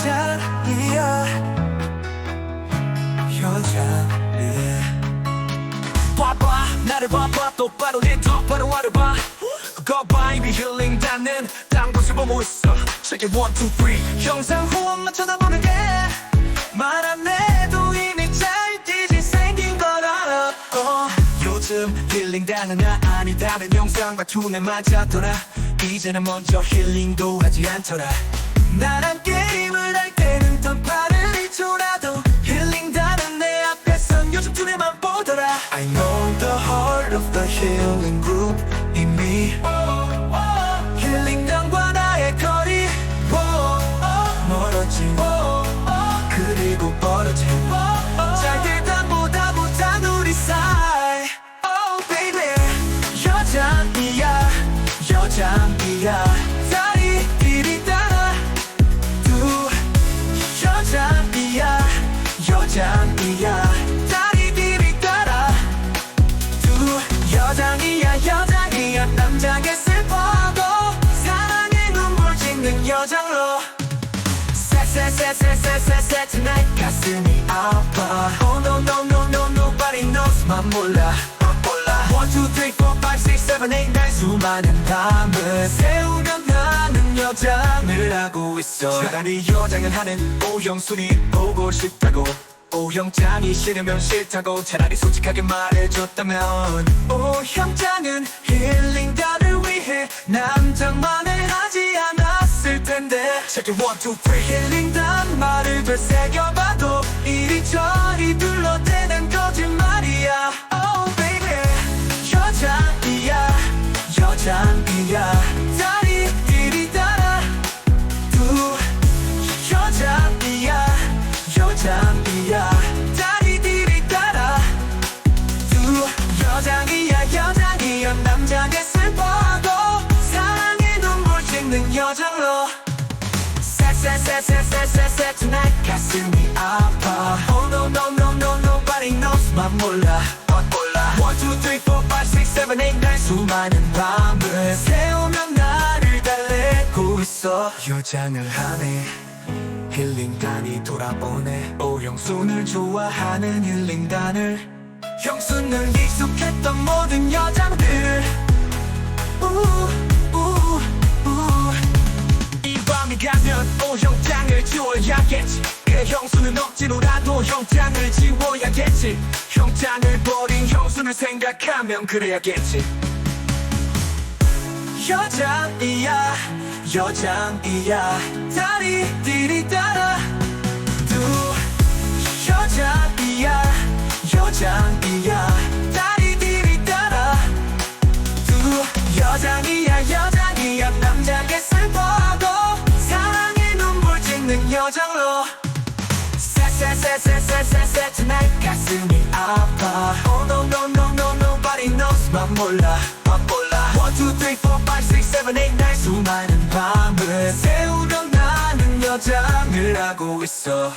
여자이야 여자이야 봐봐 나를 봐봐 똑바로 내 똑바로 와를 봐. 거봐 이미 힐링 닿는 땅도 집어모 있어. Check it one two three. 영상 후원만 쳐다보는 게 말 안 해도 이미 잘뛰지 생긴 걸 알아. 어. 요즘 힐링 당한 나 아니다는 영상과 툰에 맞았더라 이제는 먼저 힐링도 하지 않더라. 나랑 게임을 할 때는 던파를 잊더라도 힐링 닿는 내 앞에선 요즘 두뇌만 보더라. I know the heart of the healing group 이미 힐링 당과 나의 거리. 멀어진 그리고 벌어진 잘 되다 보다 못한 우리 사이. Oh baby 여장이야 여장이야 세세세세세세세 tonight 가슴이 아파 Oh no no no no nobody knows 만 몰라 몰라 One two three four five six seven eight nine 수많은 밤을 세우며 나는 여장을 하고 있어 차라리 여장을 하는 오형순이 보고 싶다고 오형장이 싫으면 싫다고 차라리 솔직하게 말해줬다면 오형장은 힐링단을 위해 남장만을 하지 않았을 텐데 Check it one two three 힐링단 말을 되새겨봐도 이리저리 둘러대는 거짓말이야. Oh baby 여장이야 여장이야. 다리들이 따라. 두 여장이야 여장이야. 다리들이 따라. 두 여장이야 여장이야. 남장의 슬퍼도 사랑의 눈물 짓는 여장로 Oh six seven eight nine 수많은 밤을 여장을 하네 힐링단이 돌아오네 오형순을 좋아하는 힐링단을 형수는 익숙했던 모든 여장들 지워야겠지. 그 형수는 억지로라도 형장을 지워야겠지. 형장을 버린 형수를 생각하면 그래야겠지. 여장이야 여장이야. 다리 여장로 세세세세세세세 tonight 가슴이 아파 Oh no no no no nobody knows 만 몰라 만 몰라 One two three four five six seven eight nine 수많은 밤을 세우며 나는 여장을 하고 있어